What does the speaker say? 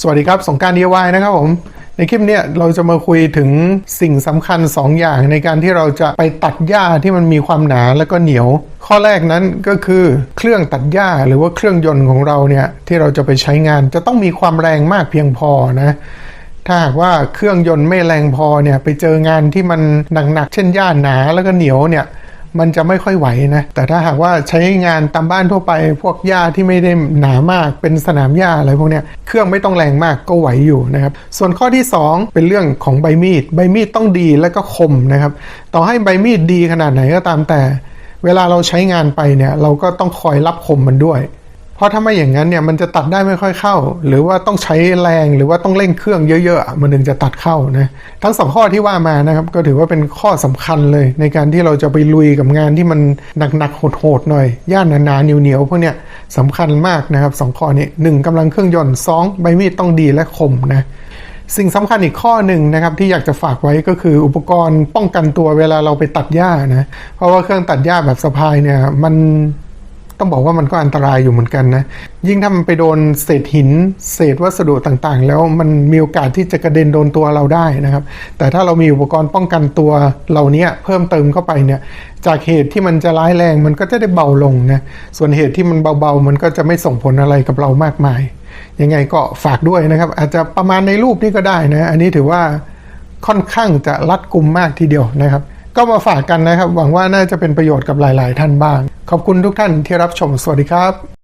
สวัสดีครับ สงกราร DIY นะครับผม ในคลิปนี้เราจะมาคุยถึงสิ่งสำคัญ 2 อย่างในการที่เราจะไปตัดหญ้าที่มันมีความหนาแล้วก็เหนียว ข้อแรกนั้นก็คือเครื่องตัดหญ้าหรือว่าเครื่องยนต์ของเราเนี่ยที่เราจะไปใช้งานจะต้องมีความแรงมากเพียงพอนะถ้าหากว่าเครื่องยนต์ไม่แรงพอเนี่ยไปเจองานที่มันหนักๆเช่นหญ้าหนาแล้วก็เหนียวเนี่ย มันจะไม่ค่อยไหวนะ แต่ถ้าหากว่าใช้งานตามบ้านทั่วไป พวกหญ้าที่ไม่ได้หนามากเป็นสนามหญ้าอะไรพวกเนี้ยเครื่องไม่ต้องแรงมากก็ไหวอยู่นะครับ ส่วนข้อที่ 2 เป็นเรื่องของใบมีด ใบมีดต้องดีและก็คมนะครับ ต่อให้ใบมีดดีขนาดไหนก็ตามแต่ เวลาเราใช้งานไปเนี่ยเราก็ต้องคอยรับคมมันด้วย เพราะถ้าไม่อย่างนั้นเนี่ยมันจะตัดได้ไม่ค่อยเข้า หรือว่าต้องใช้แรงหรือว่าต้องเร่งเครื่องเยอะๆมันถึงจะตัดเข้านะทั้งสองข้อที่ว่ามานะครับก็ถือว่าเป็นข้อสำคัญเลย ในการที่เราจะไปลุยกับงานที่มันหนักๆโหดๆหน่อยย่านหนาๆเหนียวๆพวกเนี้ยสำคัญมากนะครับสองข้อนี้หนึ่งกำลังเครื่องยนต์สองใบมีดต้องดีและคมนะสิ่งสำคัญอีกข้อหนึ่งนะครับที่อยากจะฝากไว้ก็คืออุปกรณ์ป้องกันตัวเวลาเราไปตัดหญ้านะเพราะว่าเครื่องตัดหญ้าแบบสะพายเนี่ยมัน ต้องบอกว่ามันก็อันตรายอยู่เหมือนกันนะ ยิ่งถ้ามันไปโดนเศษหิน เศษวัสดุต่างๆ แล้วมันมีโอกาสที่จะกระเด็นโดนตัวเราได้นะครับ แต่ถ้าเรามีอุปกรณ์ป้องกันตัวเหล่านี้เพิ่มเติมเข้าไปเนี่ย จากเหตุที่มันจะร้ายแรงมันก็จะได้เบาลงนะ ส่วนเหตุที่มันเบาๆ มันก็จะไม่ส่งผลอะไรกับเรามากมาย ยังไงก็ฝากด้วยนะครับ อาจจะประมาณในรูปนี้ก็ได้นะ อันนี้ถือว่าค่อนข้างจะรัดกุมมากทีเดียวนะครับ ก็มาฝากกันนะครับ หวังว่าน่าจะเป็นประโยชน์กับหลาย ๆ ท่านบ้าง ขอบคุณทุกท่านที่รับชมสวัสดีครับ